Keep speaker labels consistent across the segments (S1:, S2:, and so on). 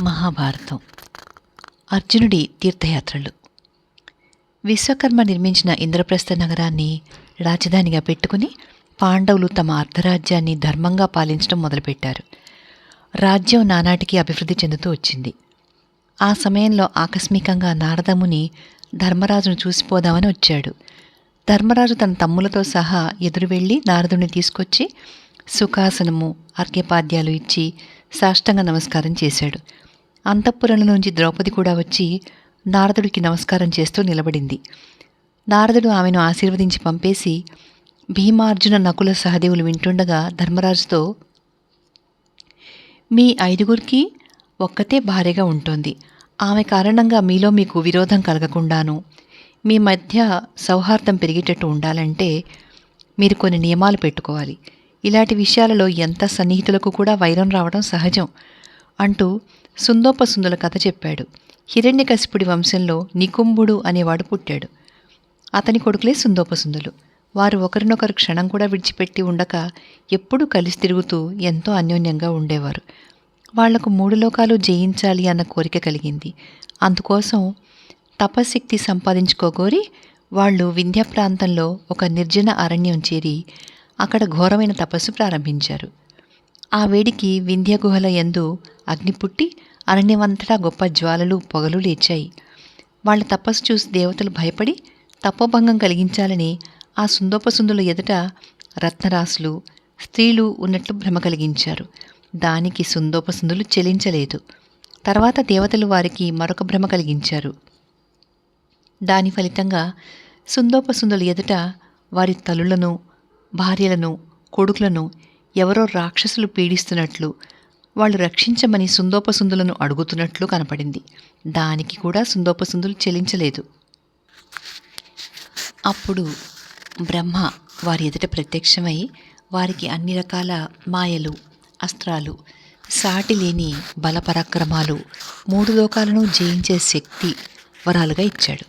S1: మహాభారతం. అర్జునుడి తీర్థయాత్రలు. విశ్వకర్మ నిర్మించిన ఇంద్రప్రస్థ నగరాన్ని రాజధానిగా పెట్టుకుని పాండవులు తమ అర్ధరాజ్యాన్ని ధర్మంగా పాలించడం మొదలుపెట్టారు. రాజ్యం నానాటికి అభివృద్ధి చెందుతూ వచ్చింది. ఆ సమయంలో ఆకస్మికంగా నారదముని ధర్మరాజును చూసిపోదామని వచ్చాడు. ధర్మరాజు తన తమ్ములతో సహా ఎదురు వెళ్ళి నారదుని తీసుకొచ్చి సుఖాసనము అర్ఘ్యపాద్యాలు ఇచ్చి సాష్టంగ నమస్కారం చేశాడు. అంతఃపురం నుంచి ద్రౌపది కూడా వచ్చి నారదుడికి నమస్కారం చేస్తూ నిలబడింది. నారదుడు ఆమెను ఆశీర్వదించి పంపేసి భీమార్జున నకుల సహదేవులు వింటుండగా ధర్మరాజుతో మీ ఐదుగురికి ఒక్కతే భార్యగా ఉంటుంది. ఆమె కారణంగా మీలో మీకు విరోధం కలగకుండాను మీ మధ్య సౌహార్దం పెరిగేటట్టు ఉండాలంటే మీరు కొన్ని నియమాలు పెట్టుకోవాలి. ఇలాంటి విషయాలలో ఎంత సన్నిహితులకు కూడా వైరం రావడం సహజం. అంటూ సుందోపసుందుల కథ చెప్పాడు. హిరణ్యకశిపుడి వంశంలో నికుంభుడు అనేవాడు పుట్టాడు. అతని కొడుకులే సుందోపసుందులు. వారు ఒకరినొకరు క్షణం కూడా విడిచిపెట్టి ఉండక ఎప్పుడూ కలిసి తిరుగుతూ ఎంతో అన్యోన్యంగా ఉండేవారు. వాళ్ళకు మూడు లోకాలు జయించాలి అన్న కోరిక కలిగింది. అందుకోసం తపశక్తి సంపాదించుకోగోరి వాళ్ళు వింధ్య ప్రాంతంలో ఒక నిర్జన అరణ్యం చేరి అక్కడ ఘోరమైన తపస్సు ప్రారంభించారు. ఆ వేడికి వింధ్యగుహల యందు అగ్ని పుట్టి అరణ్యమంతటా గొప్ప జ్వాలలు పొగలు లేచాయి. వాళ్ళ తపస్సు చూసి దేవతలు భయపడి తపోభంగం కలిగించాలని ఆ సుందోపసుందుల ఎదుట రత్నరాసులు స్త్రీలు ఉన్నట్లు భ్రమ కలిగించారు. దానికి సుందోపసుందులు చెలించలేదు. తర్వాత దేవతలు వారికి మరొక భ్రమ కలిగించారు. దాని ఫలితంగా సుందోపసుందుల ఎదుట వారి తల్లులను భార్యలను కొడుకులను ఎవరో రాక్షసులు పీడిస్తున్నట్లు వాళ్ళు రక్షించమని సుందోపసుందులను అడుగుతున్నట్లు కనపడింది. దానికి కూడా సుందోపసుందులు చెలించలేదు. అప్పుడు బ్రహ్మ వారి ఎదుట ప్రత్యక్షమై వారికి అన్ని రకాల మాయలు అస్త్రాలు సాటి లేని బలపరాక్రమాలు మూడు లోకాలను జయించే శక్తి వరాలుగా ఇచ్చాడు.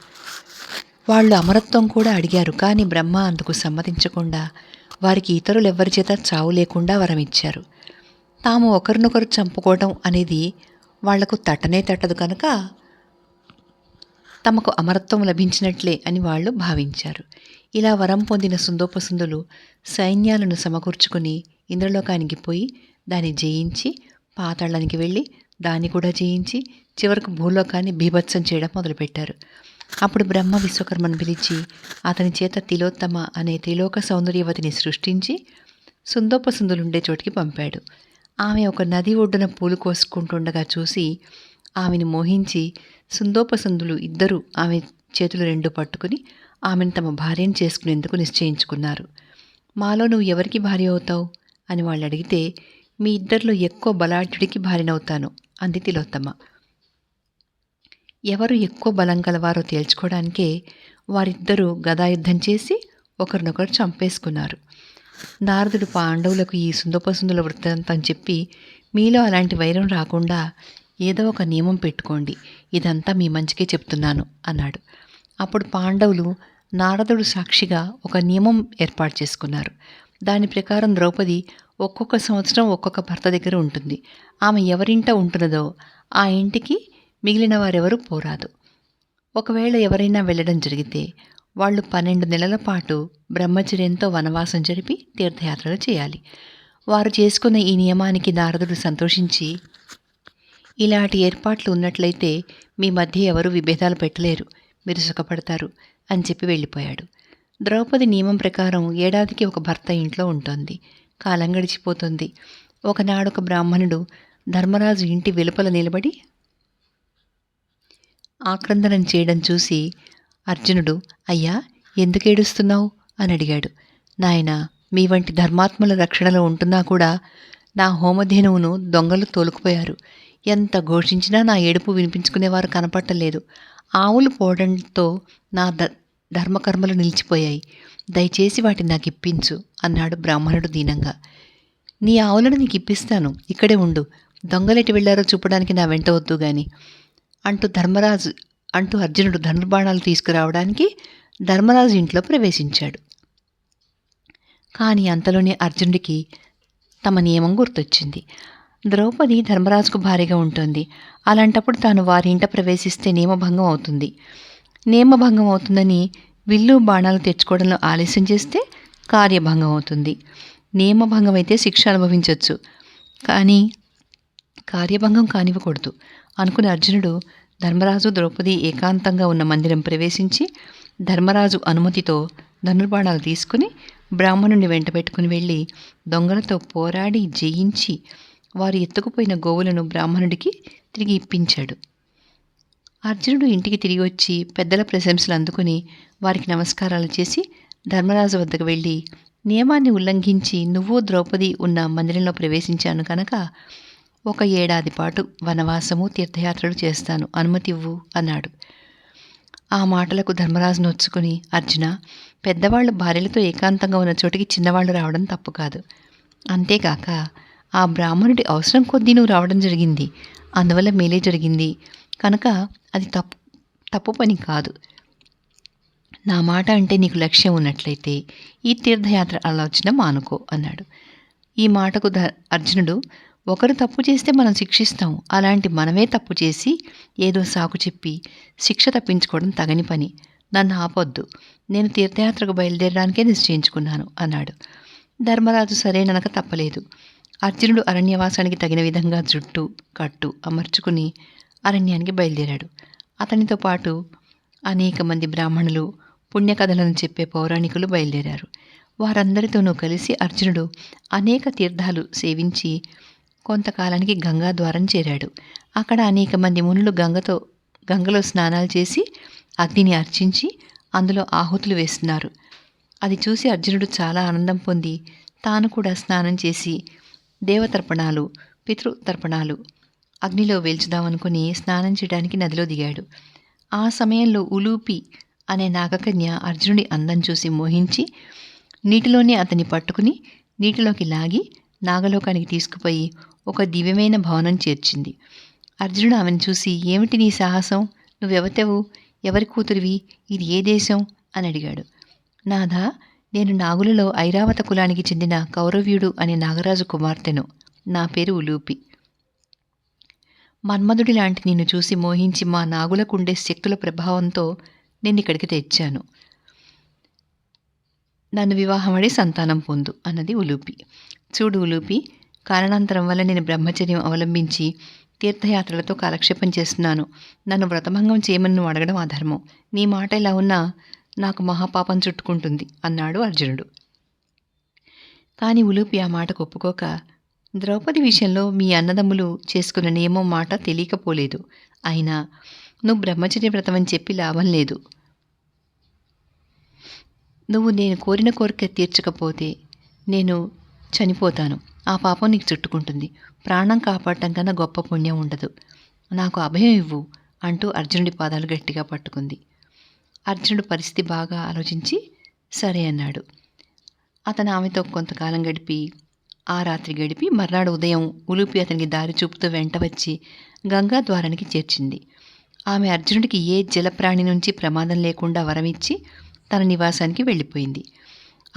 S1: వాళ్ళు అమరత్వం కూడా అడిగారు కానీ బ్రహ్మ అందుకు సమ్మతించకుండా వారికి ఇతరులు ఎవ్వరి చేత చావు లేకుండా వరం ఇచ్చారు తాము ఒకరినొకరు చంపుకోవడం అనేది వాళ్ళకు తట్టనే తట్టదు కనుక తమకు అమరత్వం లభించినట్లే అని వాళ్ళు భావించారు. ఇలా వరం పొందిన సుందోపసుందులు సైన్యాలను సమకూర్చుకుని ఇంద్రలోకానికి పోయి దాన్ని జయించి పాతాళానికి వెళ్ళి దాన్ని కూడా జయించి చివరకు భూలోకాన్ని బీభత్సం చేయడం మొదలుపెట్టారు. అప్పుడు బ్రహ్మ విశ్వకర్మను పిలిచి అతని చేత తిలోత్తమ అనే త్రిలోక సౌందర్యవతిని సృష్టించి సుందోపసుందులుండే చోటికి పంపాడు. ఆమె ఒక నది ఒడ్డున పూలు కోసుకుంటుండగా చూసి ఆమెను మోహించి సుందోపసుందులు ఇద్దరూ ఆమె చేతులు రెండు పట్టుకుని ఆమెను తమ భార్యను చేసుకునేందుకు నిశ్చయించుకున్నారు. మాలో నువ్వు ఎవరికి భార్య అవుతావు? అని వాళ్ళు అడిగితే మీ ఇద్దరిలో ఎక్కువ బలాఢ్యుడికి భార్యనవుతాను అంది తిలోత్తమ. ఎవరు ఎక్కువ బలం గలవారో తేల్చుకోవడానికే వారిద్దరూ గదాయుద్ధం చేసి ఒకరినొకరు చంపేసుకున్నారు. నారదుడు పాండవులకు ఈ సుందోపసుందుల వృత్తాంతం చెప్పి మీలో అలాంటి వైరం రాకుండా ఏదో ఒక నియమం పెట్టుకోండి. ఇదంతా మీ మంచికే చెప్తున్నాను అన్నాడు. అప్పుడు పాండవులు నారదుడు సాక్షిగా ఒక నియమం ఏర్పాటు చేసుకున్నారు. దాని ప్రకారం ద్రౌపది ఒక్కొక్క సంవత్సరం ఒక్కొక్క భర్త దగ్గర ఉంటుంది. ఆమె ఎవరింట ఉంటున్నదో ఆ ఇంటికి మిగిలిన వారెవరూ పోరాదు. ఒకవేళ ఎవరైనా వెళ్ళడం జరిగితే వాళ్ళు పన్నెండు నెలల పాటు బ్రహ్మచర్యంతో వనవాసం జరిపి తీర్థయాత్రలు చేయాలి. వారు చేసుకున్న ఈ నియమానికి నారదుడు సంతోషించి ఇలాంటి ఏర్పాట్లు ఉన్నట్లయితే మీ మధ్య ఎవరు విభేదాలు పెట్టలేరు మీరు సుఖపడతారు అని చెప్పి వెళ్ళిపోయాడు. ద్రౌపది నియమం ప్రకారం ఏడాదికి ఒక భర్త ఇంట్లో ఉంటుంది. కాలం గడిచిపోతుంది. ఒకనాడు ఒక బ్రాహ్మణుడు ధర్మరాజు ఇంటి వెలుపల నిలబడి ఆక్రందనం చేయడం చూసి అర్జునుడు అయ్యా ఎందుకు ఏడుస్తున్నావు? అని అడిగాడు. నాయన మీ వంటి ధర్మాత్ముల రక్షణలో ఉంటున్నా కూడా నా హోమధేనువును దొంగలు తోలుకుపోయారు. ఎంత ఘోషించినా నా ఏడుపు వినిపించుకునేవారు కనపట్టలేదు ఆవులు పోవడంతో నా ద ధర్మకర్మలు నిలిచిపోయాయి. దయచేసి వాటిని నాకు ఇప్పించు అన్నాడు బ్రాహ్మణుడు దీనంగా. నీ ఆవులను నీకు ఇప్పిస్తాను. ఇక్కడే ఉండు. దొంగలెటి వెళ్ళారో చూపడానికి నా వెంట వద్దు గాని. అంటూ ధర్మరాజు అంటూ అర్జునుడు ధనుర్బాణాలు తీసుకురావడానికి ధర్మరాజు ఇంట్లో ప్రవేశించాడు. కానీ అంతలోనే అర్జునుడికి తమ నియమం గుర్తొచ్చింది. ద్రౌపది ధర్మరాజుకు భారీగా ఉంటుంది. అలాంటప్పుడు తాను వారి ఇంట ప్రవేశిస్తే నియమభంగం అవుతుంది. నియమభంగం అవుతుందని విల్లు బాణాలు తెచ్చుకోవడంలో ఆలస్యం చేస్తే కార్యభంగం అవుతుంది. నియమభంగం అయితే శిక్ష అనుభవించవచ్చు కానీ కార్యభంగం కానివ్వకూడదు. అనుకుని అర్జునుడు ధర్మరాజు ద్రౌపది ఏకాంతంగా ఉన్న మందిరం ప్రవేశించి ధర్మరాజు అనుమతితో ధనుర్బాణాలు తీసుకుని బ్రాహ్మణుని వెంట పెట్టుకుని వెళ్ళి దొంగలతో పోరాడి జయించి వారు ఎత్తుకుపోయిన గోవులను బ్రాహ్మణుడికి తిరిగి ఇప్పించాడు. అర్జునుడు ఇంటికి తిరిగి వచ్చి పెద్దల ప్రశంసలు అందుకుని వారికి నమస్కారాలు చేసి ధర్మరాజు వద్దకు వెళ్ళి నియమాన్ని ఉల్లంఘించి నువ్వు ద్రౌపది ఉన్న మందిరంలో ప్రవేశించాను కనుక ఒక ఏడాది పాటు వనవాసము తీర్థయాత్రలు చేస్తాను. అనుమతి ఇవ్వు అన్నాడు. ఆ మాటలకు ధర్మరాజు నొచ్చుకుని అర్జున పెద్దవాళ్ళు భార్యలతో ఏకాంతంగా ఉన్న చోటికి చిన్నవాళ్ళు రావడం తప్పు కాదు. అంతేకాక ఆ బ్రాహ్మణుడి అవసరం కొద్దీ నువ్వు రావడం జరిగింది. అందువల్ల మేలే జరిగింది. కనుక అది తప్పు తప్పు పని కాదు. నా మాట అంటే నీకు లక్ష్యం ఉన్నట్లయితే ఈ తీర్థయాత్ర ఆలోచన మానుకో అన్నాడు. ఈ మాటకు ధ అర్జునుడు ఒకరు తప్పు చేస్తే మనం శిక్షిస్తాం. అలాంటి మనమే తప్పు చేసి ఏదో సాకు చెప్పి శిక్ష తప్పించుకోవడం తగని పని. నన్ను ఆపొద్దు. నేను తీర్థయాత్రకు బయలుదేరడానికే నిశ్చయించుకున్నాను అన్నాడు. ధర్మరాజు సరేననక తప్పలేదు. అర్జునుడు అరణ్యవాసానికి తగిన విధంగా జుట్టు కట్టు అమర్చుకుని అరణ్యానికి బయలుదేరాడు. అతనితో పాటు అనేక మంది బ్రాహ్మణులు పుణ్యకథలను చెప్పే పౌరాణికులు బయలుదేరారు. వారందరితోనూ కలిసి అర్జునుడు అనేక తీర్థాలు సేవించి కొంతకాలానికి గంగా ద్వారం చేరాడు. అక్కడ అనేక మంది మునులు గంగతో గంగలో స్నానాలు చేసి అగ్నిని అర్చించి అందులో ఆహుతులు వేస్తున్నారు. అది చూసి అర్జునుడు చాలా ఆనందం పొంది తాను కూడా స్నానం చేసి దేవతర్పణాలు పితృతర్పణాలు అగ్నిలో వేల్చుదామనుకుని స్నానం చేయడానికి నదిలో దిగాడు. ఆ సమయంలో ఉలూపి అనే నాగకన్య అర్జునుడి అందం చూసి మోహించి నీటిలోనే అతన్ని పట్టుకుని నీటిలోకి లాగి నాగలోకానికి తీసుకుపోయి ఒక దివ్యమైన భవనం చేర్చింది. అర్జునుడు ఆమెను చూసి ఏమిటి నీ సాహసం? నువ్వెవతెవు ఎవరి కూతురివి? ఇది ఏ దేశం? అని అడిగాడు. నాథా నేను నాగులలో ఐరావత కులానికి చెందిన కౌరవ్యుడు అనే నాగరాజు కుమార్తెను. నా పేరు ఉలూపి మన్మధుడి లాంటి నిన్ను చూసి మోహించి మా నాగులకుండే శక్తుల ప్రభావంతో నేను ఇక్కడికి తెచ్చాను. నన్ను వివాహమడి సంతానం పొందు అన్నది ఉలూపి. చూడు ఉలూపి కారణాంతరం వల్ల నేను బ్రహ్మచర్యం అవలంబించి తీర్థయాత్రలతో కాలక్షేపం చేస్తున్నాను. నన్ను వ్రతభంగం చేయమని నువ్వు అడగడం అధర్మం. నీ మాట ఇలా ఉన్నా నాకు మహాపాపం చుట్టుకుంటుంది అన్నాడు అర్జునుడు. కానీ ఉలూపి ఆ మాట ఒప్పుకోక ద్రౌపది విషయంలో మీ అన్నదమ్ములు చేసుకున్న నియమం మాట తెలియకపోలేదు. అయినా నువ్వు బ్రహ్మచర్య వ్రతం అని చెప్పి లాభం లేదు. నువ్వు నేను కోరిన కోరిక తీర్చకపోతే నేను చనిపోతాను. ఆ పాపం నీకు చుట్టుకుంటుంది. ప్రాణం కాపాడటం కన్నా గొప్ప పుణ్యం ఉండదు. నాకు అభయం ఇవ్వు అంటూ అర్జునుడి పాదాలు గట్టిగా పట్టుకుంది. అర్జునుడు పరిస్థితి బాగా ఆలోచించి సరే అన్నాడు. అతను ఆమెతో కొంతకాలం గడిపి ఆ రాత్రి గడిపి మర్నాడు ఉదయం ఉలుపి అతనికి దారి చూపుతూ వెంట వచ్చి గంగా ద్వారానికి చేర్చింది. ఆమె అర్జునుడికి ఏ జలప్రాణి నుంచి ప్రమాదం లేకుండా వరమిచ్చి తన నివాసానికి వెళ్ళిపోయింది.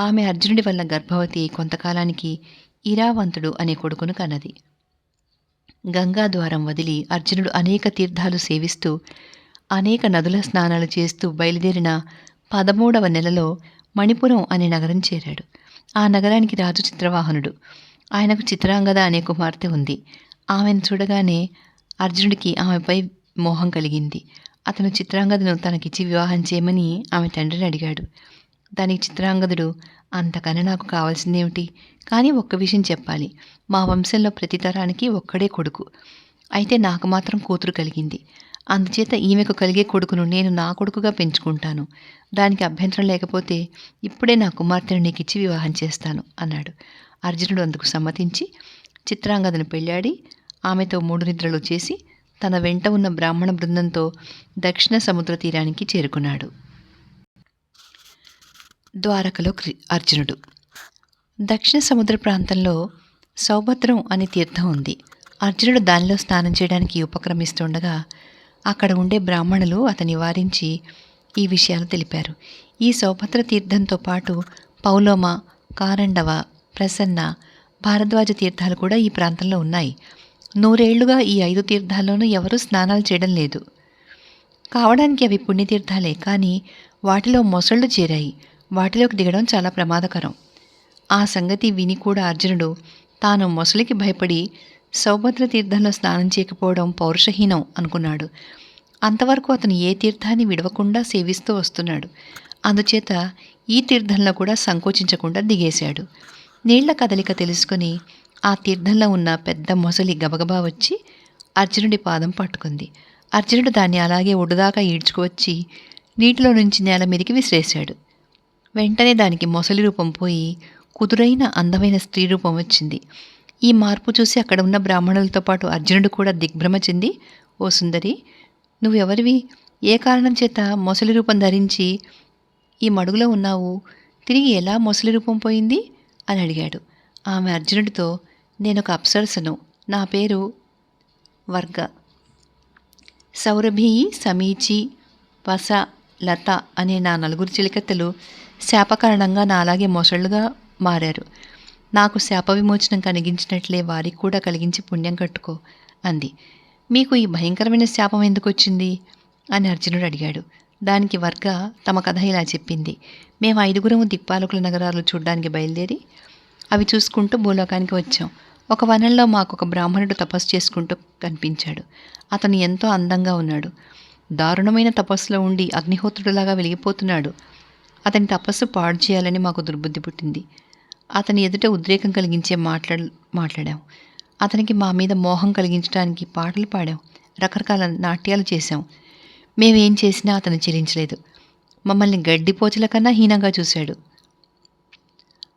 S1: ఆమె అర్జునుడి వల్ల గర్భవతి కొంతకాలానికి ఇరావంతుడు అనే కొడుకును కన్నది. గంగా ద్వారం వదిలి అర్జునుడు అనేక తీర్థాలు సేవిస్తూ అనేక నదుల స్నానాలు చేస్తూ బయలుదేరిన పదమూడవ నెలలో మణిపురం అనే నగరం చేరాడు. ఆ నగరానికి రాజు చిత్రవాహనుడు. ఆయనకు చిత్రాంగద అనే కుమార్తె ఉంది. ఆమెను చూడగానే అర్జునుడికి ఆమెపై మోహం కలిగింది. అతను చిత్రాంగదను తనకిచ్చి వివాహం చేయమని ఆమె తండ్రిని అడిగాడు. దానికి చిత్రాంగదుడు అంతకన్నా నాకు కావాల్సిందేమిటి? కానీ ఒక్క విషయం చెప్పాలి. మా వంశంలో ప్రతి తరానికి ఒక్కడే కొడుకు. అయితే నాకు మాత్రం కూతురు కలిగింది. అందుచేత ఈమెకు కలిగే కొడుకును నేను నా కొడుకుగా పెంచుకుంటాను. దానికి అభ్యంతరం లేకపోతే ఇప్పుడే నా కుమార్తెను నీకు ఇచ్చి వివాహం చేస్తాను అన్నాడు. అర్జునుడు అందుకు సమ్మతించి చిత్రాంగదను పెళ్ళాడి ఆమెతో మూడు నిద్రలు చేసి తన వెంట ఉన్న బ్రాహ్మణ బృందంతో దక్షిణ సముద్ర తీరానికి చేరుకున్నాడు. ద్వారకలో క్రి- అర్జునుడు. దక్షిణ సముద్ర ప్రాంతంలో సౌభద్రం అనే తీర్థం ఉంది. అర్జునుడు దానిలో స్నానం చేయడానికి ఉపక్రమిస్తుండగా అక్కడ ఉండే బ్రాహ్మణులు అతని వారించి ఈ విషయాలు తెలిపారు. ఈ సౌభద్ర తీర్థంతో పాటు పౌలోమ కారండవ ప్రసన్న భారద్వాజ తీర్థాలు కూడా ఈ ప్రాంతంలో ఉన్నాయి. నూరేళ్ళుగా ఈ ఐదు తీర్థాల్లోనూ ఎవరూ స్నానాలు చేయడం లేదు. కావడానికి అవి పుణ్యతీర్థాలే కానీ వాటిలో మొసళ్ళు చేరాయి. వాటిలోకి దిగడం చాలా ప్రమాదకరం. ఆ సంగతి విని కూడా అర్జునుడు తాను మొసలికి భయపడి సౌభద్ర తీర్థంలో స్నానం చేయకపోవడం పౌరుషహీనం అనుకున్నాడు. అంతవరకు అతను ఏ తీర్థాన్ని విడవకుండా సేవిస్తూ వస్తున్నాడు. అందుచేత ఈ తీర్థంలో కూడా సంకోచించకుండా దిగేశాడు. నీళ్ళ కదలిక తెలుసుకుని ఆ తీర్థంలో ఉన్న పెద్ద మొసలి గబగబా వచ్చి అర్జునుడి పాదం పట్టుకుంది. అర్జునుడు దాన్ని అలాగే ఒడ్డుదాకా ఈడ్చుకువచ్చి నీటిలో నుంచి నేల మీదికి విసిరేశాడు. వెంటనే దానికి మొసలి రూపం పోయి కుదురైన అందమైన స్త్రీ రూపం వచ్చింది. ఈ మార్పు చూసి అక్కడ ఉన్న బ్రాహ్మణులతో పాటు అర్జునుడు కూడా దిగ్భ్రమ చెంది ఓ సుందరి నువ్వెవరివి? ఏ కారణం చేత మొసలి రూపం ధరించి ఈ మడుగులో ఉన్నావు? తిరిగి ఎలా మొసలి రూపం పోయింది? అని అడిగాడు. ఆమె అర్జునుడితో నేను ఒక అప్సరసను. నా పేరు వర్గ. సౌరభి సమీచి వస లత అనే నా నలుగురు చిలికత్తెలు శాపకారణంగా నాలాగే మొసళ్ళుగా మారారు. నాకు శాప విమోచనం కలిగించినట్లే వారికి కూడా కలిగించి పుణ్యం కట్టుకో అంది. మీకు ఈ భయంకరమైన శాపం ఎందుకు వచ్చింది? అని అర్జునుడు అడిగాడు. దానికి వర్గ తమ కథ ఇలా చెప్పింది. మేము ఐదుగురం దిక్పాలకుల నగరాలు చూడ్డానికి బయలుదేరి అవి చూసుకుంటూ భూలోకానికి వచ్చాం. ఒక వనంలో మాకు ఒక బ్రాహ్మణుడు తపస్సు చేసుకుంటూ కనిపించాడు. అతను ఎంతో అందంగా ఉన్నాడు. దారుణమైన తపస్సులో ఉండి అగ్నిహోత్రుడిలాగా వెలిగిపోతున్నాడు. అతని తపస్సు పాడు చేయాలని మాకు దుర్బుద్ధి పుట్టింది. అతని ఎదుట ఉద్రేకం కలిగించే మాట్లా మాట్లాడాం. అతనికి మా మీద మోహం కలిగించడానికి పాటలు పాడాం. రకరకాల నాట్యాలు చేశాం. మేమేం చేసినా అతను చెల్లించలేదు మమ్మల్ని గడ్డిపోచల కన్నా హీనంగా చూశాడు.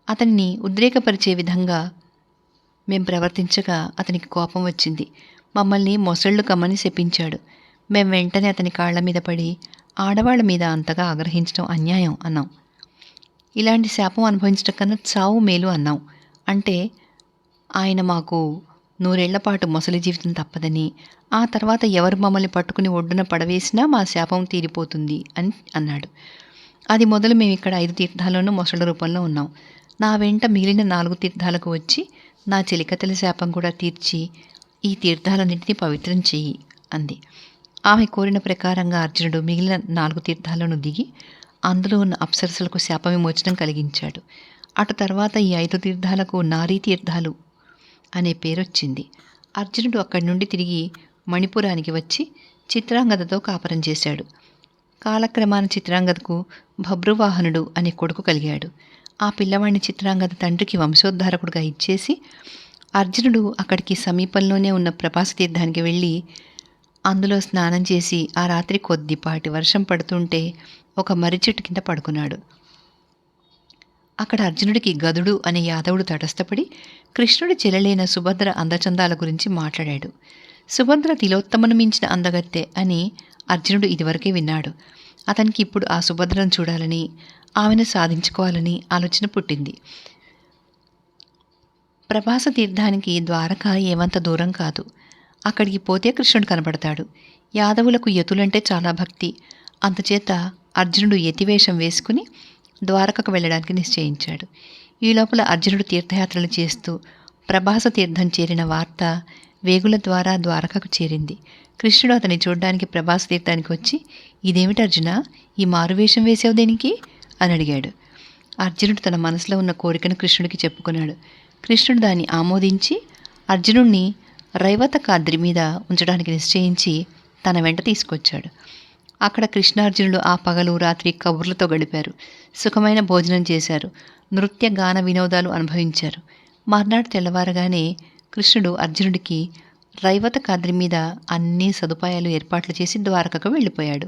S1: అతన్ని ఉద్రేకపరిచే విధంగా మేం ప్రవర్తించగా అతనికి కోపం వచ్చింది. మమ్మల్ని మొసళ్ళు కమ్మని శపించాడు. మేం వెంటనే అతని కాళ్ళ మీద పడి ఆడవాళ్ళ మీద అంతగా ఆగ్రహించడం అన్యాయం అన్నాం. ఇలాంటి శాపం అనుభవించడం కన్నా చావు మేలు అన్నాం. అంటే ఆయన మాకు నూరేళ్ళపాటు మొసలి జీవితం తప్పదని ఆ తర్వాత ఎవరు మమ్మల్ని పట్టుకుని ఒడ్డున పడవేసినా మా శాపం తీరిపోతుంది అని అన్నాడు. అది మొదలు మేము ఇక్కడ ఐదు తీర్థాల్లోనూ మొసళ్ళ రూపంలో ఉన్నాం. నా వెంట మిగిలిన నాలుగు తీర్థాలకు వచ్చి నా చెలికతల శాపం కూడా తీర్చి ఈ తీర్థాలన్నింటినీ పవిత్రం చెయ్యి అంది. ఆమె కోరిన ప్రకారంగా అర్జునుడు మిగిలిన నాలుగు తీర్థాలను దిగి అందులో ఉన్న అప్సరసులకు శాప విమోచనం కలిగించాడు. అటు తర్వాత ఈ ఐదు తీర్థాలకు నారీ తీర్థాలు అనే పేరొచ్చింది. అర్జునుడు అక్కడి నుండి తిరిగి మణిపురానికి వచ్చి చిత్రాంగదతో కాపరం చేశాడు. కాలక్రమాన చిత్రాంగదకు భబ్రువాహనుడు అనే కొడుకు కలిగాడు. ఆ పిల్లవాడిని చిత్రాంగద తండ్రికి వంశోద్ధారకుడుగా ఇచ్చేసి అర్జునుడు అక్కడికి సమీపంలోనే ఉన్న ప్రభాస తీర్థానికి వెళ్ళి అందులో స్నానం చేసి ఆ రాత్రి కొద్దిపాటి వర్షం పడుతుంటే ఒక మర్రి చెట్టు కింద పడుకున్నాడు. అక్కడ అర్జునుడికి గదుడు అనే యాదవుడు తటస్థపడి కృష్ణుడి చెల్లెలైన సుభద్ర అందచందాల గురించి మాట్లాడాడు. సుభద్ర తిలోత్తమను మించిన అందగత్తె అని అర్జునుడు ఇదివరకే విన్నాడు. అతనికి ఇప్పుడు ఆ సుభద్రను చూడాలని ఆమెను సాధించుకోవాలని ఆలోచన పుట్టింది. ప్రభాస తీర్థానికి ద్వారక ఏమంత దూరం కాదు. అక్కడికి పోతే కృష్ణుడు కనబడతాడు. యాదవులకు యతులంటే చాలా భక్తి. అందుచేత అర్జునుడు యతివేషం వేసుకుని ద్వారకకు వెళ్ళడానికి నిశ్చయించాడు. ఈ లోపల అర్జునుడు తీర్థయాత్రలు చేస్తూ ప్రభాస తీర్థం చేరిన వార్త వేగుల ద్వారా ద్వారకకు చేరింది. కృష్ణుడు అతని చూడడానికి ప్రభాస తీర్థానికి వచ్చి ఇదేమిటి అర్జున? ఈ మారువేషం వేసావు దేనికి? అని అడిగాడు. అర్జునుడు తన మనసులో ఉన్న కోరికను కృష్ణుడికి చెప్పుకున్నాడు. కృష్ణుడు దాన్ని ఆమోదించి అర్జునుడిని రైవత కాద్రి మీద ఉంచడానికి నిశ్చయించి తన వెంట తీసుకొచ్చాడు. అక్కడ కృష్ణార్జునుడు ఆ పగలు రాత్రి కబుర్లతో గడిపారు. సుఖమైన భోజనం చేశారు. నృత్య గాన వినోదాలు అనుభవించారు. మర్నాడు తెల్లవారగానే కృష్ణుడు అర్జునుడికి రైవత కాద్రి మీద అన్ని సదుపాయాలు ఏర్పాట్లు చేసి ద్వారకకు వెళ్ళిపోయాడు.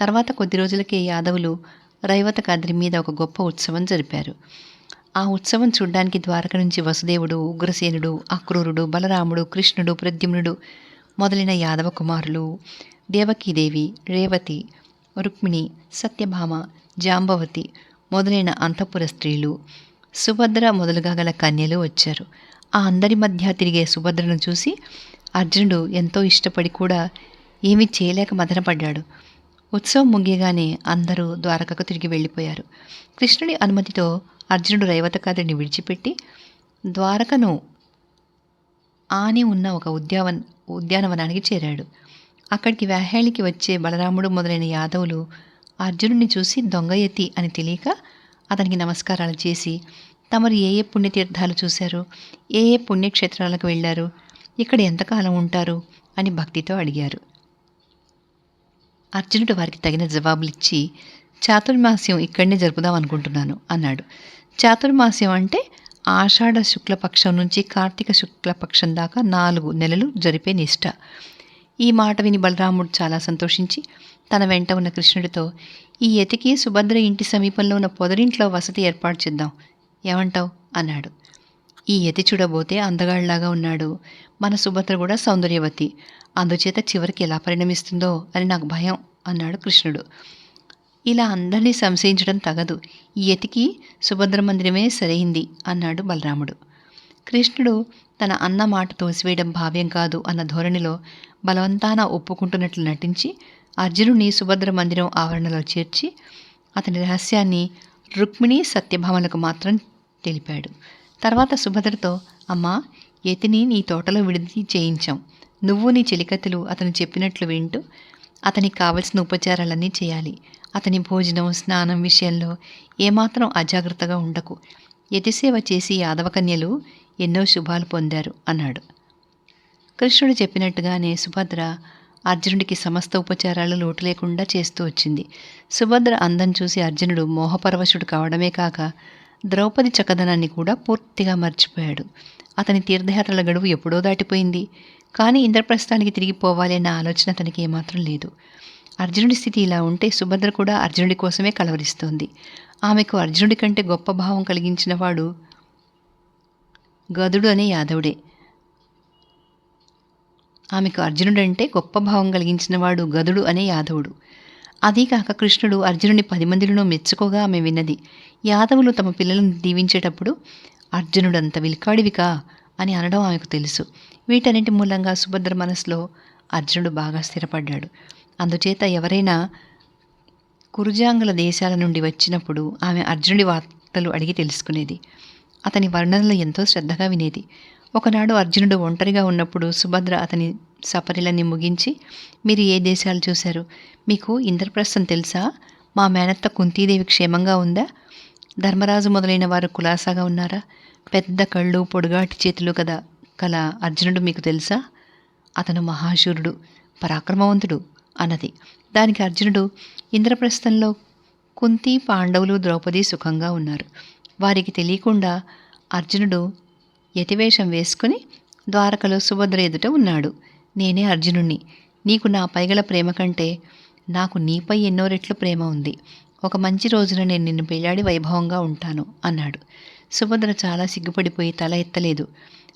S1: తర్వాత కొద్ది రోజులకే యాదవులు రైవత కాద్రి మీద ఒక గొప్ప ఉత్సవం జరిపారు. ఆ ఉత్సవం చూడ్డానికి ద్వారక నుంచి వసుదేవుడు ఉగ్రసేనుడు అక్రూరుడు బలరాముడు కృష్ణుడు ప్రద్యుమ్నుడు మొదలైన యాదవ కుమారులు దేవకీదేవి రేవతి రుక్మిణి సత్యభామ జాంబవతి మొదలైన అంతఃపుర స్త్రీలు సుభద్ర మొదలుగా గల కన్యలు వచ్చారు. ఆ అందరి మధ్య తిరిగే సుభద్రను చూసి అర్జునుడు ఎంతో ఇష్టపడి కూడా ఏమీ చేయలేక మదనపడ్డాడు. ఉత్సవం ముగియగానే అందరూ ద్వారకకు తిరిగి వెళ్ళిపోయారు. కృష్ణుడి అనుమతితో అర్జునుడు రైవతకాదుని విడిచిపెట్టి ద్వారకను ఆని ఉన్న ఒక ఉద్యావన్ ఉద్యానవనానికి చేరాడు. అక్కడికి వ్యాహేళికి వచ్చే బలరాముడు మొదలైన యాదవులు అర్జునుడిని చూసి దొంగ ఎత్తి అని తెలియక అతనికి నమస్కారాలు చేసి తమరు ఏ ఏ పుణ్యతీర్థాలు చూశారు? ఏ ఏ పుణ్యక్షేత్రాలకు వెళ్ళారు? ఇక్కడ ఎంతకాలం ఉంటారు? అని భక్తితో అడిగారు. అర్జునుడు వారికి తగిన జవాబులిచ్చి చాతుర్మాస్యం ఇక్కడనే జరుపుదాం అనుకుంటున్నాను అన్నాడు. చాతుర్మాస్యం అంటే ఆషాఢ శుక్లపక్షం నుంచి కార్తీక శుక్లపక్షం దాకా నాలుగు నెలలు జరిపే నిష్ఠ ఈ మాట విని బలరాముడు చాలా సంతోషించి తన వెంట ఉన్న కృష్ణుడితో ఈ యతికి సుభద్ర ఇంటి సమీపంలో ఉన్న పొదరింట్లో వసతి ఏర్పాటు చేద్దాం. ఏమంటావు? అన్నాడు. ఈ యతి చూడబోతే అందగాళ్ళాగా ఉన్నాడు. మన సుభద్ర కూడా సౌందర్యవతి. అందుచేత చివరికి ఎలా పరిణమిస్తుందో అని నాకు భయం అన్నాడు కృష్ణుడు. ఇలా అందరినీ సంశయించడం తగదు. ఈ ఎతికి సుభద్ర మందిరమే సరైంది అన్నాడు బలరాముడు. కృష్ణుడు తన అన్న మాట తోసివేయడం భావ్యం కాదు అన్న ధోరణిలో బలవంతాన ఒప్పుకుంటున్నట్లు నటించి అర్జునుని సుభద్ర మందిరం ఆవరణలో చేర్చి అతని రహస్యాన్ని రుక్మిణి సత్యభామలకు మాత్రం తెలిపాడు. తర్వాత సుభద్రతో అమ్మా యతిని నీ తోటలో విడిది చేయించాం. నువ్వు నీ చెలికత్తెలు అతను చెప్పినట్లు వింటూ అతనికి కావలసిన ఉపచారాలన్నీ చేయాలి. అతని భోజనం స్నానం విషయంలో ఏమాత్రం అజాగ్రత్తగా ఉండకు. యతిసేవ చేసి యాదవకన్యలు ఎన్నో శుభాలు పొందారు అన్నాడు. కృష్ణుడు చెప్పినట్టుగానే సుభద్ర అర్జునుడికి సమస్త ఉపచారాలు లోటు లేకుండా చేస్తూ వచ్చింది. సుభద్ర అందం చూసి అర్జునుడు మోహపరవశుడు కావడమే కాక ద్రౌపది చక్కదనాన్ని కూడా పూర్తిగా మర్చిపోయాడు. అతని తీర్థయాత్రల గడువు ఎప్పుడో దాటిపోయింది. కానీ ఇంద్రప్రస్థానికి తిరిగిపోవాలి అన్న ఆలోచన అతనికి ఏమాత్రం లేదు. అర్జునుడి స్థితి ఇలా ఉంటే సుభద్ర కూడా అర్జునుడి కోసమే కలవరిస్తోంది. ఆమెకు అర్జునుడి కంటే గొప్ప భావం కలిగించిన వాడు గదుడు అనే యాదవుడే. ఆమెకు అర్జునుడంటే గొప్ప భావం కలిగించినవాడు గదుడు అనే యాదవుడు. అదీ కాక కృష్ణుడు అర్జునుని పది మందిలోనూ మెచ్చుకోగా ఆమె విన్నది. యాదవులు తమ పిల్లలను దీవించేటప్పుడు అర్జునుడంత విల్కాడివికా అని అనడం ఆమెకు తెలుసు. వీటన్నిటి మూలంగా సుభద్ర మనసులో అర్జునుడు బాగా స్థిరపడ్డాడు. అందుచేత ఎవరైనా కురుజాంగుల దేశాల నుండి వచ్చినప్పుడు ఆమె అర్జునుడి వార్తలు అడిగి తెలుసుకునేది. అతని వర్ణనలు ఎంతో శ్రద్ధగా వినేది. ఒకనాడు అర్జునుడు ఒంటరిగా ఉన్నప్పుడు సుభద్ర అతని సపరిలని ముగించి మీరు ఏ దేశాలు చూశారు? మీకు ఇంద్రప్రస్థం తెలుసా? మా మేనత్త కుంతీదేవి క్షేమంగా ఉందా? ధర్మరాజు మొదలైన వారు కులాసాగా ఉన్నారా? పెద్ద కళ్ళు పొడుగాటి చేతులు కదా కల అర్జునుడు మీకు తెలుసా? అతను మహాశూరుడు పరాక్రమవంతుడు. అన్నది. దానికి అర్జునుడు ఇంద్రప్రస్థంలో కుంతి పాండవులు ద్రౌపది సుఖంగా ఉన్నారు. వారికి తెలియకుండా అర్జునుడు యతివేషం వేసుకుని ద్వారకలో సుభద్ర ఎదుట ఉన్నాడు. నేనే అర్జునుణ్ణి. నీకు నా పైగల ప్రేమ కంటే నాకు నీపై ఎన్నో రెట్లు ప్రేమ ఉంది. ఒక మంచి రోజున నేను నిన్ను పెళ్ళాడి వైభవంగా ఉంటాను అన్నాడు. సుభద్ర చాలా సిగ్గుపడిపోయి తల ఎత్తలేదు.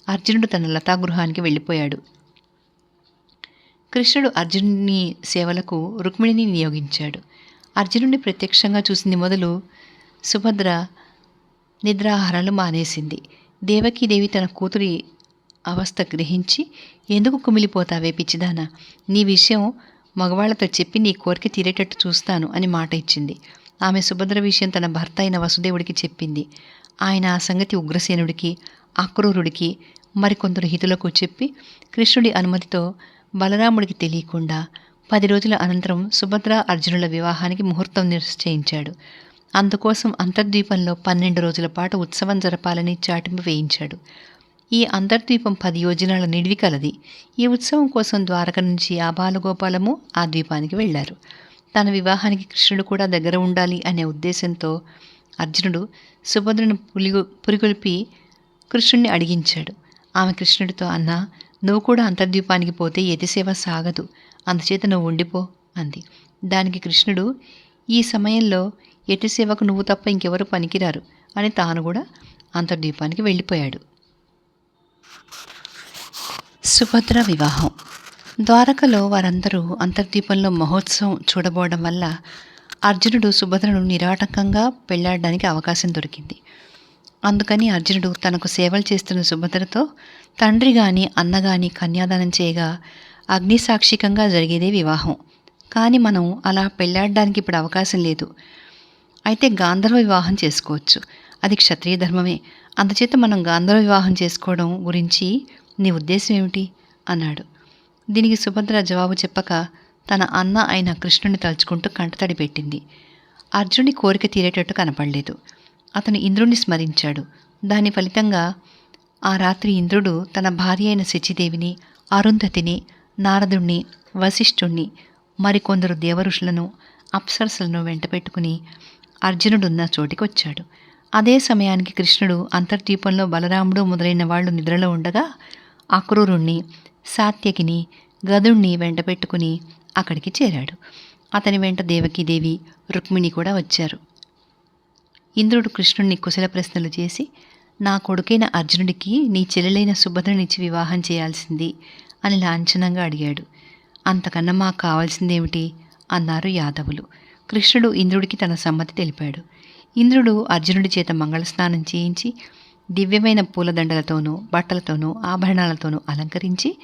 S1: అర్జునుడు తన లతాగృహానికి వెళ్ళిపోయాడు. కృష్ణుడు అర్జునుని సేవలకు రుక్మిణిని నియోగించాడు. అర్జునుడిని ప్రత్యక్షంగా చూసింది మొదలు సుభద్ర నిద్రాహారాలు మానేసింది. దేవకీదేవి తన కూతురి అవస్థ గ్రహించి ఎందుకు కుమిలిపోతావే పిచ్చిదానా? నీ విషయం మగవాళ్ళతో చెప్పి నీ కోరిక తీరేటట్టు చూస్తాను అని మాట ఇచ్చింది. ఆమె సుభద్ర విషయం తన భర్త అయిన వసుదేవుడికి చెప్పింది. ఆయన ఆ సంగతి ఉగ్రసేనుడికి అక్రూరుడికి మరికొందరు హితులకు చెప్పి కృష్ణుడి అనుమతితో బలరాముడికి తెలియకుండా పది రోజుల అనంతరం సుభద్ర అర్జునుల వివాహానికి ముహూర్తం నిశ్చయించాడు. అందుకోసం అంతర్ద్వీపంలో పన్నెండు రోజుల పాటు ఉత్సవం జరపాలని చాటింపు వేయించాడు. ఈ అంతర్ద్వీపం పది యోజనాల నిడివి కలది. ఈ ఉత్సవం కోసం ద్వారక నుంచి ఆబాలగోపాలము ఆ ద్వీపానికి వెళ్ళారు తన వివాహానికి కృష్ణుడు కూడా దగ్గర ఉండాలి అనే ఉద్దేశంతో అర్జునుడు సుభద్రను పులిగు పురిగొల్పి కృష్ణుడిని అడిగించాడు. ఆమె కృష్ణుడితో అన్న నువ్వు కూడా అంతర్ద్వీపానికి పోతే యతిసేవ సాగదు. అందుచేత నువ్వు ఉండిపో అంది. దానికి కృష్ణుడు ఈ సమయంలో యతిసేవకు నువ్వు తప్ప ఇంకెవరు పనికిరారు అని తాను కూడా అంతర్ద్వీపానికి వెళ్ళిపోయాడు. సుభద్ర వివాహం. ద్వారకలో వారందరూ అంతర్దీపంలో మహోత్సవం చూడబోవడం వల్ల అర్జునుడు సుభద్రను నిరాటంకంగా పెళ్ళాడడానికి అవకాశం దొరికింది. అందుకని అర్జునుడు తనకు సేవలు చేస్తున్న సుభద్రతో తండ్రి గాని అన్న గాని కన్యాదానం చేయగా అగ్నిసాక్షికంగా జరిగేదే వివాహం. కానీ మనం అలా పెళ్ళాడడానికి ఇప్పుడు అవకాశం లేదు. అయితే గాంధర్వ వివాహం చేసుకోవచ్చు. అది క్షత్రియ ధర్మమే. అందుచేత మనం గాంధర్వ వివాహం చేసుకోవడం గురించి నీ ఉద్దేశం ఏమిటి? అన్నాడు. దీనికి సుభద్ర జవాబు చెప్పక తన అన్న అయిన కృష్ణుని తలుచుకుంటూ కంటతడి పెట్టింది అర్జునుడి కోరిక తీరేటట్టు కనపడలేదు. అతను ఇంద్రుణ్ణి స్మరించాడు. దాని ఫలితంగా ఆ రాత్రి ఇంద్రుడు తన భార్య అయిన శచిదేవిని అరుంధతిని నారదుణ్ణి వశిష్ఠుణ్ణి మరికొందరు దేవఋషులను అప్సరసలను వెంటపెట్టుకుని అర్జునుడున్న చోటికి వచ్చాడు అదే సమయానికి కృష్ణుడు అంతర్దీపంలో బలరాముడు మొదలైన వాళ్ళు నిద్రలో ఉండగా అక్రూరుణ్ణి సాత్యకిని గదుణ్ణి వెంటపెట్టుకుని అక్కడికి చేరాడు. అతని వెంట దేవకీదేవి రుక్మిణి కూడా వచ్చారు. ఇంద్రుడు కృష్ణుణ్ణి కుశల ప్రశ్నలు చేసి నా కొడుకైన అర్జునుడికి నీ చెల్లెలైన సుభద్రనిచ్చి వివాహం చేయాల్సింది అని లాంఛనంగా అడిగాడు. అంతకన్నా మాకు కావాల్సిందేమిటి? అన్నారు యాదవులు. కృష్ణుడు ఇంద్రుడికి తన సమ్మతి తెలిపాడు. ఇంద్రుడు అర్జునుడి చేత మంగళస్నానం చేయించి దివ్యమైన పూలదండలతోనూ బట్టలతోనూ ఆభరణాలతోనూ అలంకరించి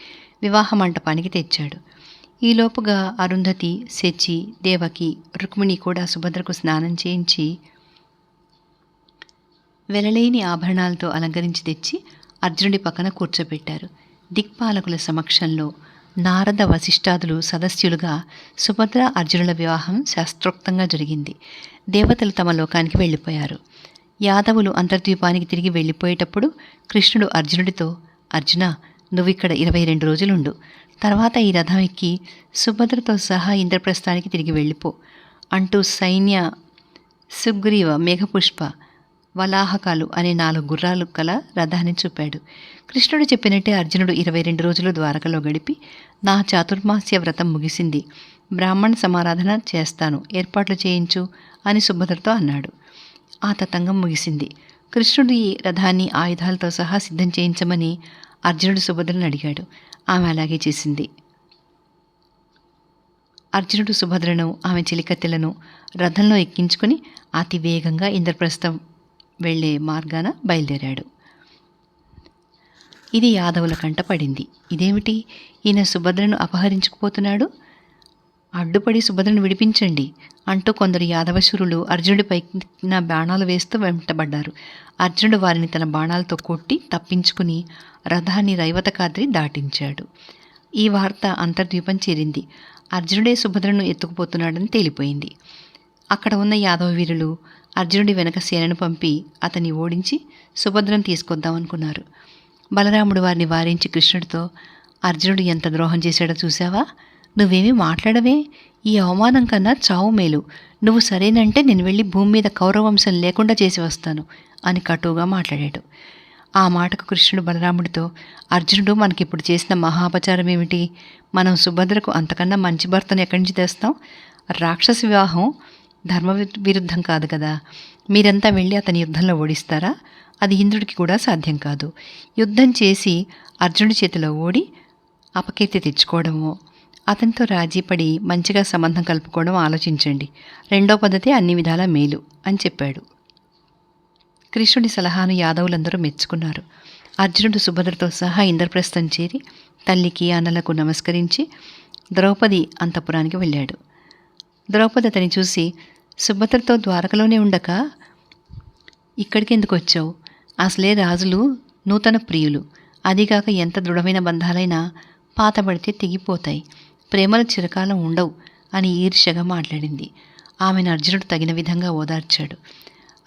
S1: వివాహ మంటపానికి తెచ్చాడు. ఈలోపుగా అరుంధతి శచి దేవకి రుక్మిణి కూడా సుభద్రకు స్నానం చేయించి వెలలేని ఆభరణాలతో అలంకరించి తెచ్చి అర్జునుడి పక్కన కూర్చోబెట్టారు దిక్పాలకుల సమక్షంలో నారద వశిష్ఠాదులు సదస్యులుగా సుభద్ర అర్జునుల వివాహం శాస్త్రోక్తంగా జరిగింది. దేవతలు తమ లోకానికి వెళ్ళిపోయారు. యాదవులు అంతర్ద్వీపానికి తిరిగి వెళ్ళిపోయేటప్పుడు కృష్ణుడు అర్జునుడితో అర్జున నువ్విక్కడ ఇరవై రెండు రోజులుండు. తర్వాత ఈ రథం ఎక్కి సుభద్రతో సహా ఇంద్రప్రస్థానికి తిరిగి వెళ్ళిపో అంటూ సైన్య సుగ్రీవ మేఘపుష్ప వలాహకాలు అనే నాలుగు గుర్రాలు కల రథాన్ని చూపాడు. కృష్ణుడు చెప్పినట్టే అర్జునుడు ఇరవై రెండు రోజులు ద్వారకలో గడిపి నా చాతుర్మాస్య వ్రతం ముగిసింది. బ్రాహ్మణ సమారాధన చేస్తాను ఏర్పాట్లు చేయించు అని సుభద్రతో అన్నాడు. ఆ తతంగం ముగిసింది. కృష్ణుడు ఈ రథాన్ని ఆయుధాలతో సహా సిద్ధం చేయించమని అర్జునుడు సుభద్రను అడిగాడు. ఆమె అలాగే చేసింది. అర్జునుడు సుభద్రను ఆమె చిలికత్తెలను రథంలో ఎక్కించుకుని అతి వేగంగా ఇంద్రప్రస్థం వెళ్ళే మార్గాన బయలుదేరాడు. ఇది యాదవుల కంట పడింది. ఇదేమిటి? ఈయన సుభద్రను అపహరించుకుపోతున్నాడు? అడ్డుపడి సుభద్రను విడిపించండి అంటూ కొందరు యాదవశూరులు అర్జునుడిపై నా బాణాలు వేస్తూ వెంటబడ్డారు. అర్జునుడు వారిని తన బాణాలతో కొట్టి తప్పించుకుని రథాన్ని రైవతకాద్రి దాటించాడు. ఈ వార్త అంతర్ద్వీపం చేరింది. అర్జునుడే సుభద్రను ఎత్తుకుపోతున్నాడని తేలిపోయింది. అక్కడ ఉన్న యాదవ వీరులు అర్జునుడి వెనక సేనను పంపి అతన్ని ఓడించి సుభద్రను తీసుకొద్దామనుకున్నారు బలరాముడు వారిని వారించి కృష్ణుడితో అర్జునుడు ఎంత ద్రోహం చేశాడో చూసావా నువ్వేమీ మాట్లాడవే. ఈ అవమానం కన్నా చావు మేలు. నువ్వు సరేనంటే నేను వెళ్ళి భూమి మీద కౌరవంశం లేకుండా చేసి వస్తాను అని కటువుగా మాట్లాడాడు. ఆ మాటకు కృష్ణుడు బలరాముడితో అర్జునుడు మనకిప్పుడు చేసిన మహాపచారం ఏమిటి మనం సుభద్రకు అంతకన్నా మంచి భర్తను ఎక్కడి నుంచి తెస్తాం? రాక్షస వివాహం ధర్మ వి- విరుద్ధం కాదు కదా. మీరంతా వెళ్ళి అతని యుద్ధంలో ఓడిస్తారా? అది ఇంద్రుడికి కూడా సాధ్యం కాదు. యుద్ధం చేసి అర్జునుడి చేతిలో ఓడి అపకీర్తి తెచ్చుకోవడమో అతనితో రాజీపడి మంచిగా సంబంధం కలుపుకోవడం ఆలోచించండి. రెండో పద్ధతి అన్ని విధాలా మేలు అని చెప్పాడు. కృష్ణుడి సలహాను యాదవులందరూ మెచ్చుకున్నారు. అర్జునుడు సుభద్రతో సహా ఇంద్రప్రస్థం చేరి తల్లికి అన్నలకు నమస్కరించి ద్రౌపది అంతపురానికి వెళ్ళాడు. ద్రౌపది అతని చూసి సుభద్రతో ద్వారకలోనే ఉండక ఇక్కడికి ఎందుకు వచ్చావు అసలే రాజులు నూతన ప్రియులు. అదిగాక ఎంత దృఢమైన బంధాలైనా పాతబడితే తెగిపోతాయి. ప్రేమలు చిరకాలం ఉండవు అని ఈర్ష్యగా మాట్లాడింది. ఆమెను అర్జునుడు తగిన విధంగా ఓదార్చాడు.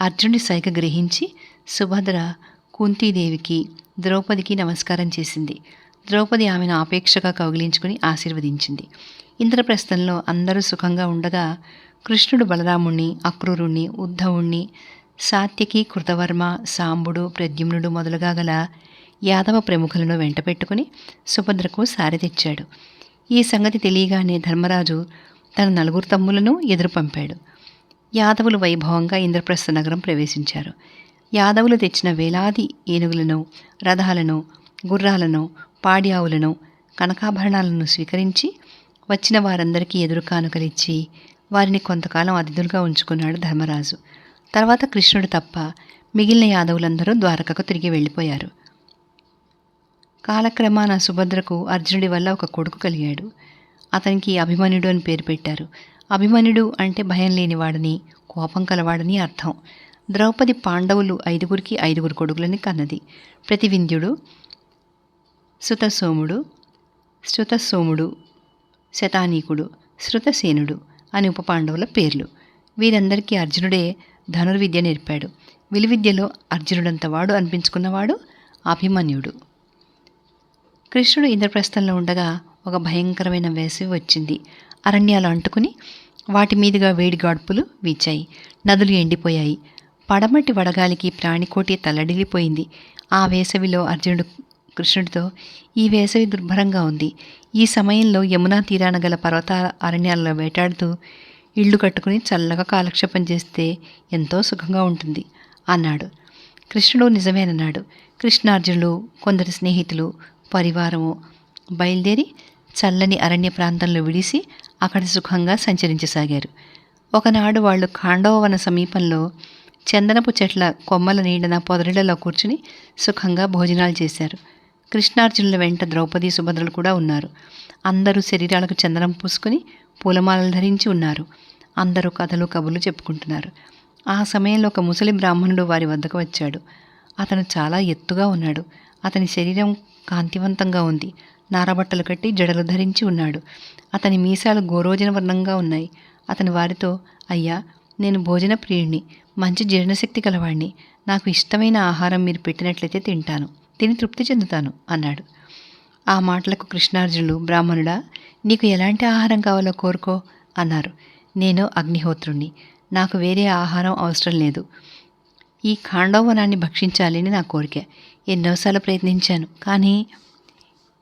S1: అర్జునుడి సైగ గ్రహించి సుభద్ర కుంతీదేవికి ద్రౌపదికి నమస్కారం చేసింది. ద్రౌపది ఆమెను ఆపేక్షగా కౌగిలించుకుని ఆశీర్వదించింది. ఇంద్రప్రస్థంలో అందరూ సుఖంగా ఉండగా కృష్ణుడు బలరాముణ్ణి అక్రూరుణ్ణి ఉద్ధవుణ్ణి సాత్యకి కృతవర్మ సాంబుడు ప్రద్యుమ్నుడు మొదలుగా గల యాదవ ప్రముఖులను వెంటపెట్టుకుని సుభద్రకు సారి తెచ్చాడు. ఈ సంగతి తెలియగానే ధర్మరాజు తన నలుగురు తమ్ములను ఎదురు పంపాడు. యాదవులు వైభవంగా ఇంద్రప్రస్థ నగరం ప్రవేశించారు. యాదవులు తెచ్చిన వేలాది ఏనుగులను రథాలను గుర్రాలను పాడి ఆవులను కనకాభరణాలను స్వీకరించి వచ్చిన వారందరికీ ఎదురు కానుకలిచ్చి వారిని కొంతకాలం అతిథులుగా ఉంచుకున్నాడు ధర్మరాజు. తర్వాత కృష్ణుడు తప్ప మిగిలిన యాదవులందరూ ద్వారకకు తిరిగి వెళ్ళిపోయారు. కాలక్రమాన సుభద్రకు అర్జునుడి వల్ల ఒక కొడుకు కలిగాడు. అతనికి అభిమన్యుడు అని పేరు పెట్టారు. అభిమన్యుడు అంటే భయం లేనివాడని కోపం కలవాడని అర్థం. ద్రౌపది పాండవులు ఐదుగురికి ఐదుగురు కొడుకులని కన్నది. ప్రతివింధ్యుడు సుతసోముడు శృతసోముడు శతానీకుడు శృతసేనుడు. అని ఉపపాండవుల పేర్లు. వీరందరికీ అర్జునుడే ధనుర్విద్య నేర్పాడు. విలువిద్యలో అర్జునుడంతవాడు అనిపించుకున్నవాడు అభిమన్యుడు. కృష్ణుడు ఇంద్రప్రస్థంలో ఉండగా ఒక భయంకరమైన వేసవి వచ్చింది. అరణ్యాలు అంటుకుని వాటి మీదుగా వేడి గాడ్పులు వీచాయి. నదులు ఎండిపోయాయి. పడమటి వడగాలికి ప్రాణికోటి తల్లడిల్లిపోయింది. ఆ వేసవిలో అర్జునుడు కృష్ణుడితో ఈ వేసవి దుర్భరంగా ఉంది. ఈ సమయంలో యమునా తీరాన గల పర్వత అరణ్యాలలో వేటాడుతూ ఇళ్ళు కట్టుకుని చల్లగా కాలక్షేపం చేస్తే ఎంతో సుఖంగా ఉంటుంది అన్నాడు. కృష్ణుడు నిజమేనన్నాడు. కృష్ణార్జునులు కొందరు స్నేహితులు పరివారము బయలుదేరి చల్లని అరణ్య ప్రాంతంలో విడిసి అక్కడ సుఖంగా సంచరించసాగారు. ఒకనాడు వాళ్ళు ఖాండవవన సమీపంలో చందనపు చెట్ల కొమ్మల నీడన పొదరిళ్ళలో కూర్చుని సుఖంగా భోజనాలు చేశారు. కృష్ణార్జునుల వెంట ద్రౌపది సుభద్రలు కూడా ఉన్నారు. అందరూ శరీరాలకు చందనం పూసుకుని పూలమాలలు ధరించి ఉన్నారు. అందరూ కథలు కబుర్లు చెప్పుకుంటున్నారు. ఆ సమయంలో ఒక ముసలి బ్రాహ్మణుడు వారి వద్దకు వచ్చాడు. అతను చాలా ఎత్తుగా ఉన్నాడు. అతని శరీరం కాంతివంతంగా ఉంది. నారబట్టలు కట్టి జడలు ధరించి ఉన్నాడు. అతని మీసాలు గోరోజన వర్ణంగా ఉన్నాయి. అతని వారితో అయ్యా నేను భోజన ప్రియుణ్ణి. మంచి జీర్ణశక్తి కలవాణ్ణి నాకు ఇష్టమైన ఆహారం మీరు పెట్టినట్లయితే తింటాను. తిని తృప్తి చెందుతాను అన్నాడు. ఆ మాటలకు కృష్ణార్జునులు బ్రాహ్మణుడా నీకు ఎలాంటి ఆహారం కావాలో కోరుకో అన్నారు. నేను అగ్నిహోత్రుణ్ణి. నాకు వేరే ఆహారం అవసరం లేదు. ఈ ఖాండోవనాన్ని భక్షించాలని నా కోరిక. ఎన్నోసార్లు ప్రయత్నించాను కానీ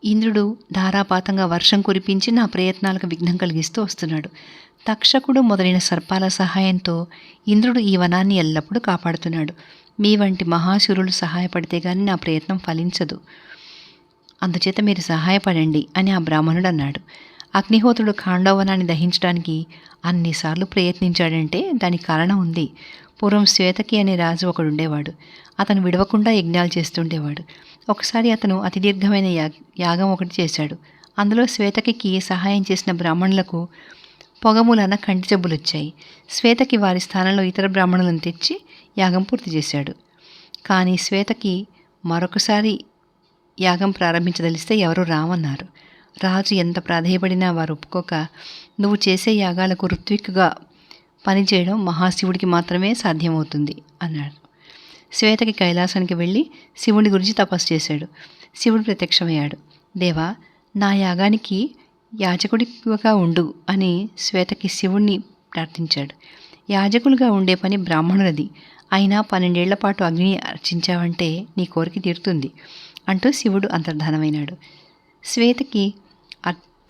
S1: ఇంద్రుడు ధారాపాతంగా వర్షం కురిపించి నా ప్రయత్నాలకు విఘ్నం కలిగిస్తూ వస్తున్నాడు. తక్షకుడు మొదలైన సర్పాల సహాయంతో ఇంద్రుడు ఈ వనాన్ని ఎల్లప్పుడూ కాపాడుతున్నాడు. మీ వంటి మహాశురులు సహాయపడితే గాని నా ప్రయత్నం ఫలించదు. అందుచేత మీరు సహాయపడండి అని ఆ బ్రాహ్మణుడు అన్నాడు. అగ్నిహోత్రుడు ఖాండవనాన్ని దహించడానికి అన్నిసార్లు ప్రయత్నించాడంటే దానికి కారణం ఉంది. పూర్వం శ్వేతకి అనే రాజు ఒకడుండేవాడు. అతను విడవకుండా యజ్ఞాలు చేస్తుండేవాడు. ఒకసారి అతను అతి దీర్ఘమైన యాగం ఒకటి చేశాడు. అందులో శ్వేతకి సహాయం చేసిన బ్రాహ్మణులకు పొగములన కంటి జబ్బులు వచ్చాయి శ్వేతకి వారి స్థానంలో ఇతర బ్రాహ్మణులను తెచ్చి యాగం పూర్తి చేశాడు. కానీ శ్వేతకి మరొకసారి యాగం ప్రారంభించదలిస్తే ఎవరూ రామన్నారు రాజు ఎంత ప్రాధేయపడినా వారు ఒప్పుకోక నువ్వు చేసే యాగాలకు ఋత్విక్గా పనిచేయడం మహాశివుడికి మాత్రమే సాధ్యమవుతుంది అన్నాడు. శ్వేతకి కైలాసానికి వెళ్ళి శివుడి గురించి తపస్సు చేశాడు. శివుడు ప్రత్యక్షమయ్యాడు. దేవా నా యాగానికి యాజకుడిగా ఉండు అని శ్వేతకి శివుణ్ణి ప్రార్థించాడు. యాజకులుగా ఉండే పని బ్రాహ్మణులది. అయినా పన్నెండేళ్ళ పాటు అగ్నిని అర్చించావంటే నీ కోరిక తీరుతుంది అంటూ శివుడు అంతర్ధానమైనాడు. శ్వేతకి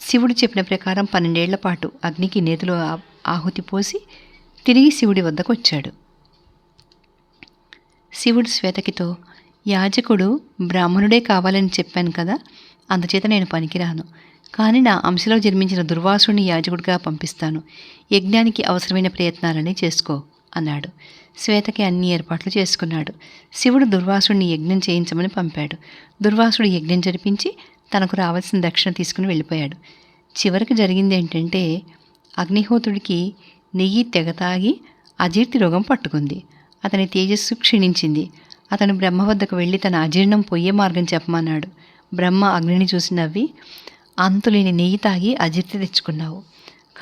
S1: శివుడు చెప్పిన ప్రకారం పన్నెండేళ్ళ పాటు అగ్నికి నేతిలో ఆహుతి పోసి తిరిగి శివుడి వద్దకు వచ్చాడు. శివుడు శ్వేతకితో యాజకుడు బ్రాహ్మణుడే కావాలని చెప్పాను కదా అందుచేత నేను పనికిరాను. కానీ నా అంశలో జన్మించిన దుర్వాసుని యాజకుడిగా పంపిస్తాను. యజ్ఞానికి అవసరమైన ప్రయత్నాలన్నీ చేసుకో అన్నాడు. శ్వేతకి అన్ని ఏర్పాట్లు చేసుకున్నాడు. శివుడు దుర్వాసుడిని యజ్ఞం చేయించమని పంపాడు. దుర్వాసుడు యజ్ఞం జరిపించి తనకు రావాల్సిన దక్షిణ తీసుకుని వెళ్ళిపోయాడు. చివరికి జరిగింది ఏంటంటే అగ్నిహోత్రుడికి నెయ్యి తెగ తాగి అజీర్తి రోగం పట్టుకుంది. అతని తేజస్సు క్షీణించింది. అతను బ్రహ్మ వద్దకు వెళ్ళి తన అజీర్ణం పొయ్యే మార్గం చెప్పమన్నాడు. బ్రహ్మ అగ్నిని చూసి నవ్వి అంతులేని నెయ్యి తాగి అజీర్తి తెచ్చుకున్నావు.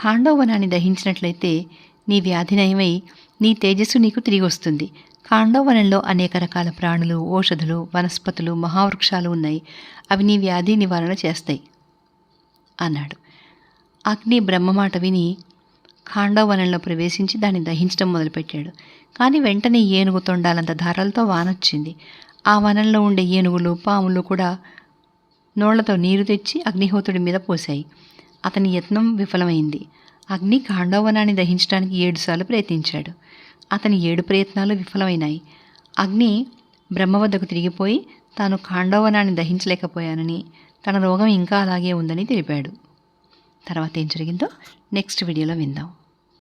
S1: ఖాండవనాన్ని దహించినట్లయితే నీ వ్యాధి నయమై నీ తేజస్సు నీకు తిరిగి వస్తుంది. ఖాండవనంలో అనేక రకాల ప్రాణులు ఓషధులు వనస్పతులు మహావృక్షాలు ఉన్నాయి. అవి నీ వ్యాధి నివారణ చేస్తాయి అన్నాడు. అగ్ని బ్రహ్మ మాట విని ఖాండవనంలో ప్రవేశించి దాన్ని దహించడం మొదలుపెట్టాడు. కానీ వెంటనే ఏనుగు తొండాలంత ధారలతో వానొచ్చింది. ఆ వనంలో ఉండే ఏనుగులు పాములు కూడా నోళ్ళతో నీరు తెచ్చి అగ్నిహోత్రుడి మీద పోశాయి. అతని యత్నం విఫలమైంది. అగ్ని ఖాండవనాన్ని దహించడానికి ఏడుసార్లు ప్రయత్నించాడు. అతని ఏడు ప్రయత్నాలు విఫలమైనాయి. అగ్ని బ్రహ్మ వద్దకు తిరిగిపోయి తాను ఖాండవనాన్ని దహించలేకపోయానని తన రోగం ఇంకా అలాగే ఉందని తెలిపాడు. తర్వాత ఏం జరిగిందో నెక్స్ట్ వీడియోలో విందాం.